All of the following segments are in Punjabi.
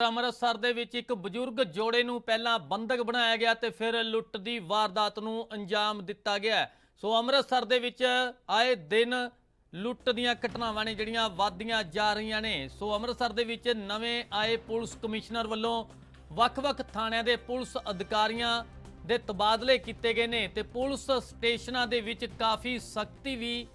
ਅੰਮ੍ਰਿਤਸਰ ਦੇ ਵਿੱਚ ਇੱਕ ਬਜ਼ੁਰਗ ਜੋੜੇ ਨੂੰ ਪਹਿਲਾਂ ਬੰਦਕ ਬਣਾਇਆ ਗਿਆ ਤੇ ਫਿਰ ਲੁੱਟ ਦੀ ਵਾਰਦਾਤ ਨੂੰ ਅੰਜਾਮ ਦਿੱਤਾ ਗਿਆ ਸੋ ਅੰਮ੍ਰਿਤਸਰ ਦੇ ਵਿੱਚ ਆਏ ਦਿਨ ਲੁੱਟ ਦੀਆਂ ਘਟਨਾਵਾਂ ਨੇ ਜਿਹੜੀਆਂ ਵਧਦੀਆਂ ਜਾ ਰਹੀਆਂ ਨੇ। ਸੋ ਅੰਮ੍ਰਿਤਸਰ ਦੇ ਵਿੱਚ ਨਵੇਂ ਆਏ ਪੁਲਿਸ ਕਮਿਸ਼ਨਰ ਵੱਲੋਂ ਵੱਖ-ਵੱਖ ਥਾਣਿਆਂ ਦੇ ਪੁਲਿਸ ਅਧਿਕਾਰੀਆਂ ਦੇ ਤਬਾਦਲੇ ਕੀਤੇ ਗਏ ਨੇ ਤੇ ਪੁਲਿਸ ਸਟੇਸ਼ਨਾਂ ਦੇ ਵਿੱਚ ਕਾਫੀ ਸਖਤੀ ਵੀ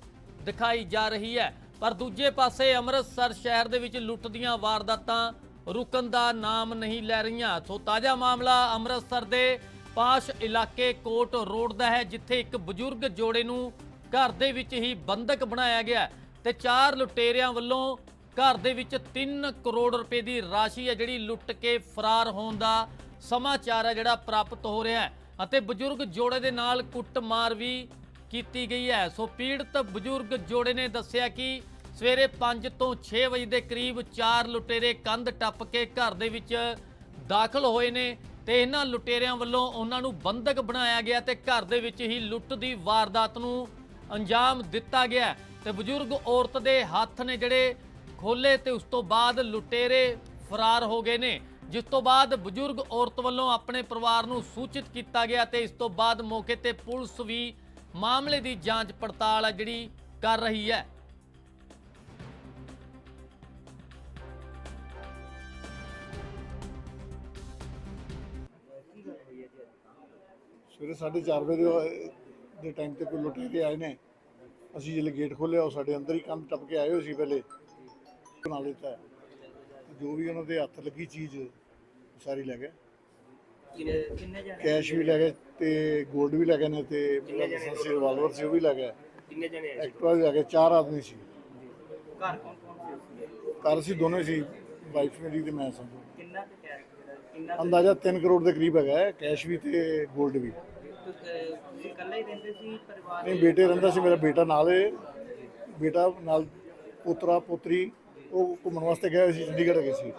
ਦਿਖਾਈ ਜਾ ਰਹੀ ਹੈ। ਪਰ ਦੂਜੇ ਪਾਸੇ ਅੰਮ੍ਰਿਤਸਰ ਸ਼ਹਿਰ ਦੇ ਵਿੱਚ ਲੁੱਟ ਦੀਆਂ ਵਾਰਦਾਤਾਂ ਰੁਕਣ ਦਾ ਨਾਮ ਨਹੀਂ ਲੈ ਰਹੀਆਂ। ਸੋ ਤਾਜ਼ਾ ਮਾਮਲਾ ਅੰਮ੍ਰਿਤਸਰ ਦੇ ਪਾਸ਼ ਇਲਾਕੇ ਕੋਟ ਰੋਡ ਦਾ ਹੈ, ਜਿੱਥੇ ਇੱਕ ਬਜ਼ੁਰਗ ਜੋੜੇ ਨੂੰ ਘਰ ਦੇ ਵਿੱਚ ਹੀ ਬੰਦਕ ਬਣਾਇਆ ਗਿਆ ਹੈ ਤੇ ਚਾਰ ਲੁਟੇਰਿਆਂ ਵੱਲੋਂ ਘਰ ਦੇ ਵਿੱਚ 3 ਕਰੋੜ ਰੁਪਏ ਦੀ ਰਾਸ਼ੀ ਹੈ, ਜਿਹੜੀ ਲੁੱਟ ਕੇ ਫਰਾਰ ਹੋਣ ਦਾ ਸਮਾਚਾਰ ਹੈ, ਜਿਹੜਾ ਪ੍ਰਾਪਤ ਹੋ ਰਿਹਾ ਹੈ। ਅਤੇ ਬਜ਼ੁਰਗ ਜੋੜੇ ਦੇ ਨਾਲ ਕੁੱਟਮਾਰ ਵੀ ਕੀਤੀ ਗਈ ਹੈ। ਸੋ ਪੀੜਤ ਬਜ਼ੁਰਗ ਜੋੜੇ ਨੇ ਦੱਸਿਆ ਕਿ ਸਵੇਰੇ 5 ਤੋਂ 6 ਵਜੇ ਦੇ ਕਰੀਬ ਚਾਰ ਲੁਟੇਰੇ ਕੰਧ ਟੱਪ ਕੇ ਘਰ ਦੇ ਵਿੱਚ ਦਾਖਲ ਹੋਏ ਨੇ ਤੇ ਇਹਨਾਂ ਲੁਟੇਰਿਆਂ ਵੱਲੋਂ ਉਹਨਾਂ ਨੂੰ ਬੰਦਕ ਬਣਾਇਆ ਗਿਆ ਤੇ ਘਰ ਦੇ ਵਿੱਚ ਹੀ ਲੁੱਟ ਦੀ ਵਾਰਦਾਤ ਨੂੰ ਅੰਜਾਮ ਦਿੱਤਾ ਗਿਆ ਹੈ। ਤੇ ਬਜ਼ੁਰਗ ਔਰਤ ਦੇ ਹੱਥ ਨੇ ਜਿਹੜੇ ਖੋਲੇ ਤੇ ਉਸ ਤੋਂ ਬਾਅਦ ਲੁਟੇਰੇ ਫਰਾਰ ਹੋ ਗਏ ਨੇ, ਜਿਸ ਤੋਂ ਬਾਅਦ ਬਜ਼ੁਰਗ ਔਰਤ ਵੱਲੋਂ ਆਪਣੇ ਪਰਿਵਾਰ ਨੂੰ ਸੂਚਿਤ ਕੀਤਾ ਗਿਆ ਤੇ ਇਸ ਤੋਂ ਬਾਅਦ ਮੌਕੇ ਤੇ ਪੁਲਿਸ ਵੀ ਮਾਮਲੇ ਦੀ ਜਾਂਚ ਪੜਤਾਲ ਹੈ ਜਿਹੜੀ ਕਰ ਰਹੀ ਹੈ। ਸਵੇਰੇ 4:30 ਵਜੇ ਦੇ- ਦੇ ਟਾਈਮ ਤੇ ਕੋਈ ਲੁਟੇਰੇ ਆਏ ਨੇ। ਅਸੀਂ ਜਦੋਂ ਗੇਟ ਖੋਲ੍ਹਿਆ ਉਹ ਸਾਡੇ ਅੰਦਰ ਹੀ ਕੰਧ ਟੱਪ ਕੇ ਆਏ ਹੋਏ ਸੀ ਪਹਿਲੇ। ਬਣਾ ਲਿੱਤਾ। ਜੋ ਵੀ ਉਹਨਾਂ ਦੇ ਹੱਥ ਲੱਗੀ ਚੀਜ਼ ਸਾਰੀ ਲੈ ਗਏ। ਕਿੰਨੇ ਕਿੰਨੇ ਜਣੇ? ਕੈਸ਼ ਵੀ ਲੈ ਗਏ ਤੇ 골ਡ ਵੀ ਲੈ ਗਏ ਨੇ ਤੇ ਲਾਇਸੈਂਸ ਰਿਵਾਲਵਰ ਸੀ ਉਹ ਵੀ ਲੈ ਗਏ। ਕਿੰਨੇ ਜਣੇ? ਐਕਟਿਵਾ ਵੀ ਲੈ ਗਏ ਚਾਰ ਆਦਮੀ ਸੀ। ਘਰ ਕੌਣ ਕੌਣ ਸੀ? ਘਰ ਸੀ ਦੋਨੇ ਸੀ। ਵਾਈਫ ਮੇਰੀ ਤੇ ਮੈਂ ਸਾਂ ਕਿੰਨਾ ਕੁ ਕੈਸ਼ ਜਿਹੜਾ ਕਿੰਨਾ ਕੁ- ਅੰਦਾਜ਼ਾ 3 ਕਰੋੜ ਦੇ ਕਰੀਬ ਹੈਗਾ ਹੈ, ਕੈਸ਼ ਵੀ ਤੇ 골ਡ ਵੀ। ਤੁਸੀਂ ਤੁਸੀਂ ਇਕੱਲੇ ਹੀ ਰਹਿੰਦੇ ਸੀ ਪਰਿਵਾਰ ਨਹੀਂ ਬੇਟੇ ਰਹਿੰਦਾ ਸੀ ਮੇਰਾ ਬੇਟਾ ਨਾਲ ਹੈ ਬੇਟਾ ਨਾਲ ਪੁੱਤਰਾ ਪੁੱਤਰੀ ਉਹ ਘੁੰਮਣ ਵਾਸਤੇ ਗਏ ਹੋਏ ਸੀ ਚੰਡੀਗੜ੍ਹ ਗਏ ਸੀ।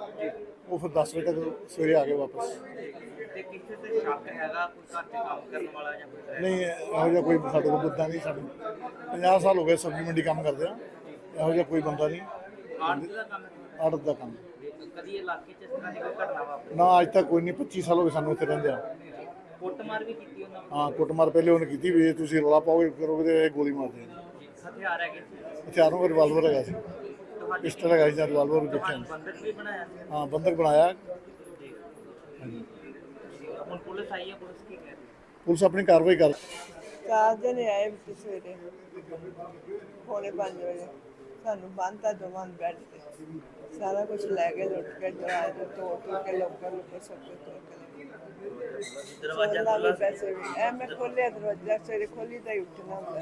ਉਹ ਫਿਰ 10 ਵਜੇ ਤੱਕ ਸਵੇਰੇ ਆ ਗਏ ਵਾਪਸ। ਤੇ ਕਿਸੇ ਤੇ ਸ਼ੱਕ ਹੈਗਾ ਕੋਈ ਘਰ 'ਚ ਕੰਮ ਕਰਨ ਵਾਲਾ ਜਾਂ ਕੋਈ? ਨਹੀਂ ਇਹੋ ਜਿਹਾ ਕੋਈ ਸਾਡੇ ਕੋਲ ਬੰਦਾ ਨਹੀਂ ਸਾਡੇ 50 ਸਾਲ ਹੋ ਗਏ ਸਬਜ਼ੀ ਮੰਡੀ ਕੰਮ ਕਰਦੇ ਆ ਇਹੋ ਜਿਹਾ ਕੋਈ ਬੰਦਾ ਨਹੀਂ। ਆੜਤ ਦਾ ਕੰਮ? ਆੜਤ ਦਾ ਕੰਮ। ਕਦੀ ਇਲਾਕੇ 'ਚ ਇਸ ਤਰ੍ਹਾਂ ਦੀ ਕੋਈ ਘਟਨਾ ਵਾਪਰੀ? ਨਾ ਅੱਜ ਤੱਕ ਕੋਈ ਨਹੀਂ 25 ਸਾਲ ਹੋ ਗਏ ਸਾਨੂੰ ਇੱਥੇ ਰਹਿੰਦੇ ਆ। ਕੁੱਟਮਾਰ ਵੀ ਕੀਤੀ ਉਹਨਾਂ ਨੇ? ਹਾਂ ਕੁੱਟਮਾਰ ਪਹਿਲੇ ਉਹਨੇ ਕੀਤੀ ਵੀ ਜੇ ਤੁਸੀਂ ਰੌਲਾ ਪਾਓਗੇ ਕਰੋਗੇ ਤੇ ਇਹ ਗੋਲੀ ਮਾਰ ਦੇਣੀ। ਹਥਿਆਰ ਹੈਗੇ ਸੀ? ਹਥਿਆਰਾਂ ਕੋਲ ਰਿਵਾਲਵਰ ਹੈਗਾ ਸੀ। ਤੁਹਾਡੀ ਪਿਸਟਲ ਹੈਗਾ ਸੀ ਜਾਂ ਰਿਵਾਲਵਰ ਵੀ ਦੇਖਿਆ ਨਹੀਂ। ਬੰਦਕ ਵੀ ਬਣਾਇਆ ਸੀ? ਹਾਂ ਬੰਦਕ ਬਣਾਇਆ। ਜੀ। ਹੁਣ ਪੁਲਿਸ ਆਈ ਹੈ ਪੁਲਿਸ ਕੀ ਕਹਿ ਰਹੀ ਹੈ? ਪੁਲਿਸ ਆਪਣੀ ਕਾਰਵਾਈ ਕਰ ਚਾਰ ਜਣੇ ਆਏ ਵਿੱਚ ਸਵੇਰੇ ਪੌਣੇ ਪੰਜ ਵਜੇ। ਸਾਨੂੰ ਬੰਨਤਾ ਦੋਵਾਂ ਬੈੱਡ ਤੇ। ਸਾਰਾ ਕੁਝ ਲੈ ਕੇ ਲੁੱਟ ਕੇ ਦਰਵਾਜ਼ੇ ਤੋੜ ਤੋੜ ਕੇ ਲੋਕਾਂ ਨੂੰ ਕੁਛ ਸਭ ਕੁਝ ਤੋੜ ਕੇ। ਦਰਵਾਜ਼ਾ ਖੁੱਲਾ ਪੈਸੇ ਵੀ। ਐ ਮੈਂ ਖੋਲਿਆ ਦਰਵਾਜ਼ਾ ਸਵੇਰੇ ਖੋਲੀ ਤਾਂ ਹੀ ਉੱਠਣਾ ਹੁੰਦਾ।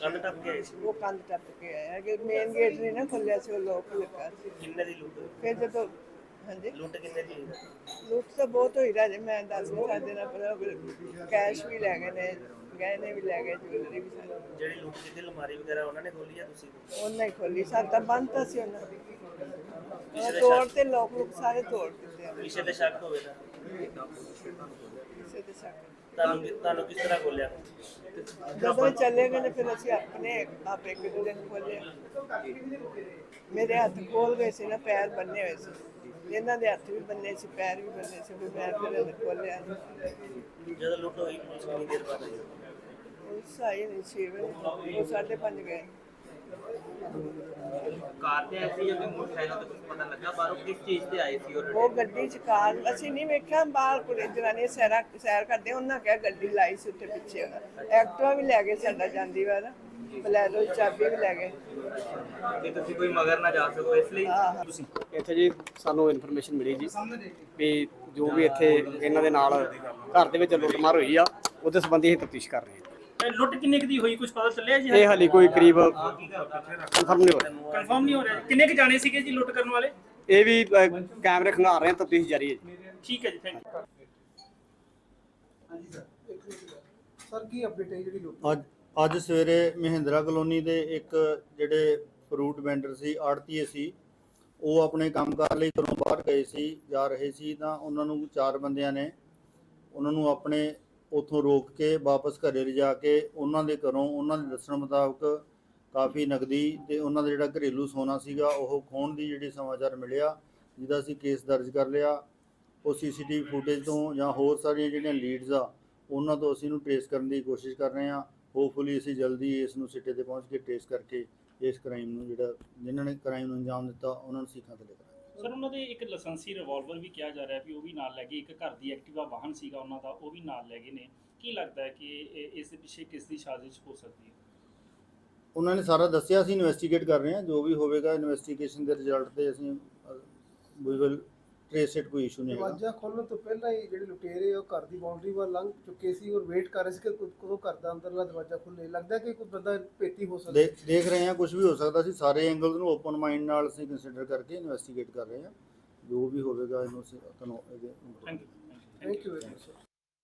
ਕੰਧ ਟੱਪ ਕੇ ਆਏ ਸੀ? ਉਹ ਕੰਧ ਟੱਪ ਕੇ ਆਇਆ ਕਿ ਮੇਨ ਗੇਟ ਨਹੀਂ ਨਾ ਖੋਲਿਆ ਸੀ ਉਹ ਲੋਕ ਲੱਗਾ ਸੀ। ਕਿੰਨੇ ਦੀ ਲੁੱਟ? ਫਿਰ ਜਦੋਂ ਹਾਂਜੀ? ਲੁੱਟ ਕਿੰਨੇ ਦੀ? ਲੁੱਟ ਤਾਂ ਬਹੁਤ ਹੋਈ ਰਾਜੇ ਮੈਂ ਦੱਸ ਨਹੀਂ ਸਕਦੇ ਨਾ ਪਰ ਕੈਸ਼ ਵੀ ਲੈ ਗਏ ਨੇ। ਗਹਿਣੇ ਵੀ ਲੈ ਗਏ ਜੁਐਲਰੀ ਵੀ ਸਾਰੀ। ਜਿਹੜੀ ਲੁੱਟ ਕੀਤੀ ਅਲਮਾਰੀ ਵਗੈਰਾ ਉਹਨਾਂ ਨੇ ਖੋਲੀ ਆ ਤੁਸੀਂ? ਉਹਨਾਂ ਹੀ ਖੋਲੀ ਸਾਡਾ ਬੰਦ ਤਾਂ ਸੀ ਉਹਨਾਂ ਉਹਨਾਂ ਤੋੜ ਤੇ ਲੋਕ ਲੋਕ ਸਾਰੇ ਤੋੜ ਦਿੱਤੇ ਆ। ਕਿਸੇ ਤੇ ਸ਼ੱਕ ਹੋਵੇ ਤਾਂ। ਕਿਸੇ ਦੇ ਸ਼ੱਕ ਤੁਹਾਨੂੰ ਤੁਹਾਨੂੰ ਕਿਸ ਤਰ੍ਹਾਂ ਖੋਲਿਆ? ਜਦੋਂ ਇਹ ਚਲੇ ਗਏ ਨੇ ਫਿਰ ਅਸੀਂ ਆਪਣੇ ਆਪ ਇੱਕ ਦੂਜੇ ਨੂੰ ਖੋਲੇ ਮੇਰੇ ਹੱਥ ਖੋਲ ਗਏ ਸੀ ਨਾ ਪੈਰ ਬੰਨੇ ਹੋਏ ਸੀ। ਇਹਨਾਂ ਦੇ ਹੱਥ ਵੀ ਬੰਨੇ ਸੀ ਪੈਰ ਵੀ ਬੰਨੇ ਸੀ ਫਿਰ ਮੈਂ ਫਿਰ ਇਹਨੂੰ ਖੋਲਿਆ ਜਦੋਂ ਲੁੱਟ ਹੋਈ ਪੁਲਿਸ ਕਿੰਨੀ ਦੇਰ ਬਾਅਦ ਆਈ? ਉਸ ਆਈ ਨਹੀਂ ਸੀ ਉਹ ਸਾਢੇ ਪੰਜ ਗਏ। ਕਾਰ ਤੇ ਆਏ ਸੀ ਜਾਂ ਕੋਈ ਮੋਟਰਸਾਈਕਲ ਤੇ ਕੁਝ ਪਤਾ ਲੱਗਾ ਬਾਹਰੋਂ? ਕਿਸ ਚੀਜ਼ ਤੇ ਆਏ ਸੀ ਉਹ ਉਹ ਗੱਡੀ ਚ ਕਾਰ ਅਸੀਂ ਨਹੀਂ ਵੇਖਿਆ ਬਾਹਰ ਕੁੜੇ ਜਨਾਨੀ ਸੈਰਾ ਸੈਰ ਕਰਦੇ ਉਹਨਾਂ ਕਿਹਾ ਗੱਡੀ ਲਾਈ ਸੀ ਉੱਤੇ ਪਿੱਛੇ। ਐਕਟਿਵਾ ਵੀ ਲੈ ਗਏ ਸਾਡਾ ਜਾਂਦੀ ਵਾਰ ਬਲੈਰੋ ਦੀ ਚਾਬੀ ਵੀ ਲੈ ਗਏ। ਕਿ ਤੁਸੀਂ ਕੋਈ ਮਗਰ ਨਾ ਜਾ ਸਕੋ ਇਸ ਲਈ ਆਹ ਤੁਸੀਂ ਇੱਥੇ ਜੀ ਸਾਨੂੰ ਇਨਫੋਰਮੇਸ਼ਨ ਮਿਲੀ ਜੀ ਵੀ ਜੋ ਵੀ ਇੱਥੇ ਇਹਨਾਂ ਦੇ ਨਾਲ ਘਰ ਦੇ ਵਿੱਚ ਲੁੱਟਮਾਰ ਹੋਈ ਆ ਉਹਦੇ ਸੰਬੰਧੀ ਅਸੀਂ ਤਫਤੀਸ਼ ਕਰ ਰਹੇ ਹਾਂ। ਇਹ ਲੁੱਟ ਕਿੰਨੇ ਕੁ ਦੀ ਹੋਈ ਕੁਝ ਪਤਾ ਚੱਲਿਆ ਜੀ? ਇਹ ਹਾਲੇ ਕੋਈ ਕਰੀਬ ਕਨਫਰਮ ਨਹੀਂ ਹੋ ਰਿਹਾ ਕਨਫਰਮ ਨਹੀਂ ਹੋ ਰਿਹਾ ਕਿੰਨੇ ਕੁ ਜਾਣੇ ਸੀਗੇ ਜੀ ਲੁੱਟ ਕਰਨ ਵਾਲੇ? ਇਹ ਵੀ ਅ, ਕੈਮਰੇ ਖੰਗਾਰ ਰਹੇ ਹਾਂ ਤਫਤੀਸ਼ ਜਾਰੀ ਹੈ ਜੀ। ਠੀਕ ਹੈ ਜੀ ਥੈਂਕ ਯੂ ਅੱਜ ਅੱਜ ਸਵੇਰੇ ਮਹਿੰਦਰਾ ਕਲੋਨੀ ਦੇ ਇੱਕ ਜਿਹੜੇ ਫਰੂਟ ਵੈਂਡਰ ਸੀ, ਆੜਤੀਏ ਸੀ, ਉਹ ਆਪਣੇ ਕੰਮਕਾਰ ਲਈ ਘਰੋਂ ਬਾਹਰ ਗਏ ਸੀ, ਜਾ ਰਹੇ ਸੀ ਤਾਂ ਉਹਨਾਂ ਨੂੰ ਚਾਰ ਬੰਦਿਆਂ ਨੇ ਉਹਨਾਂ ਨੂੰ ਆਪਣੇ ਉਥੋਂ ਰੋਕ ਕੇ ਵਾਪਸ ਘਰੇ ਲਿਜਾ ਕੇ ਉਹਨਾਂ ਦੇ ਘਰੋਂ ਉਹਨਾਂ ਦੇ ਦੱਸਣ ਮੁਤਾਬਕ ਕਾਫੀ ਨਗਦੀ ਤੇ ਉਹਨਾਂ ਦਾ ਜਿਹੜਾ ਘਰੇਲੂ ਸੋਨਾ ਸੀਗਾ, ਉਹ ਖੋਣ ਦੀ ਜਿਹੜੀ ਸਮਾਚਾਰ ਮਿਲਿਆ, ਜਿਹਦਾ ਅਸੀਂ ਕੇਸ ਦਰਜ ਕਰ ਲਿਆ। ਉਹ ਸੀਸੀਟੀਵੀ ਫੁਟੇਜ ਤੋਂ ਜਾਂ ਹੋਰ ਸਾਰੀਆਂ ਜਿਹੜੀਆਂ ਲੀਡਸ ਆ, ਉਹਨਾਂ ਤੋਂ ਅਸੀਂ ਇਹਨੂੰ ਟ੍ਰੇਸ ਕਰਨ ਦੀ ਕੋਸ਼ਿਸ਼ ਕਰ ਰਹੇ ਹਾਂ। ਹੋਪਫੁਲੀ ਅਸੀਂ ਜਲਦੀ ਇਸ ਨੂੰ ਸਿੱਟੇ ਤੇ ਪਹੁੰਚ ਕੇ ਟ੍ਰੇਸ ਕਰਕੇ ਇਸ ਕ੍ਰਾਈਮ ਨੂੰ ਜਿਹੜਾ ਜਿਨ੍ਹਾਂ ਨੇ ਕ੍ਰਾਈਮ ਨੂੰ ਅੰਜਾਮ ਦਿੱਤਾ ਉਹਨਾਂ ਨੂੰ ਸਿੱਖਾਂ ਤੇ ਲੈ ਕਰਾਂਗੇ ਸਰ ਉਹਨਾਂ ਦੇ ਇੱਕ ਲਾਇਸੈਂਸੀ ਰਿਵਾਲਵਰ ਵੀ ਕਿਹਾ ਜਾ ਰਿਹਾ ਵੀ ਉਹ ਵੀ ਨਾਲ ਲੈ ਗਏ। ਇੱਕ ਘਰ ਦੀ ਐਕਟਿਵਾ ਵਾਹਨ ਸੀਗਾ ਉਹਨਾਂ ਦਾ ਉਹ ਵੀ ਨਾਲ ਲੈ ਗਏ ਨੇ। ਕੀ ਲੱਗਦਾ ਹੈ ਕਿ ਇਸ ਦੇ ਪਿੱਛੇ ਕਿਸ ਦੀ ਸਾਜ਼ਿਸ਼ ਹੋ ਸਕਦੀ ਹੈ? ਉਹਨਾਂ ਨੇ ਸਾਰਾ ਦੱਸਿਆ ਅਸੀਂ ਇਨਵੈਸਟੀਗੇਟ ਕਰ ਰਹੇ ਹਾਂ। ਜੋ ਵੀ ਹੋਵੇਗਾ ਇਨਵੈਸਟੀਗੇਸ਼ਨ ਦੇ ਰਿਜ਼ਲਟ ਤੇ ਅਸੀਂ ਵੀ ਵਿਲ ਟ੍ਰੇਸ ਇਟ ਕੋਈ ਇਸ਼ੂ ਨਹੀਂ ਹੈਗਾ। ਦਰਵਾਜ਼ਾ ਖੋਲ੍ਹਣ ਤੋਂ ਪਹਿਲਾਂ ਹੀ ਜਿਹੜੇ ਲੁਟੇਰੇ ਉਹ ਘਰ ਦੀ ਬਾਉਂਡਰੀ ਵੱਲ ਲੰਘ ਚੁੱਕੇ ਸੀ ਔਰ ਵੇਟ ਕਰ ਰਹੇ ਸੀ ਕਿ ਕਦ- ਕਦੋਂ ਘਰ ਦਾ ਅੰਦਰਲਾ ਦਰਵਾਜ਼ਾ ਖੁੱਲੇ ਲੱਗਦਾ ਕਿ ਕੋਈ ਬੰਦਾ ਭੇਤੀ ਹੋ ਸਕਦਾ। ਦੇ- ਦੇਖ ਰਹੇ ਹਾਂ ਕੁਝ ਵੀ ਹੋ ਸਕਦਾ ਸੀ। ਸਾਰੇ ਐਂਗਲਸ ਨੂੰ ਓਪਨ ਮਾਈਂਡ ਨਾਲ ਅਸੀਂ ਕੰਸੀਡਰ ਕਰਕੇ ਇਨਵੈਸਟੀਗੇਟ ਕਰ ਰਹੇ ਹਾਂ। ਜੋ ਵੀ ਹੋਵੇਗਾ ਇਹਨੂੰ ਅਸੀਂ ਤੁਹਾਨੂੰ ਇਹਦੇ thank you thank you very much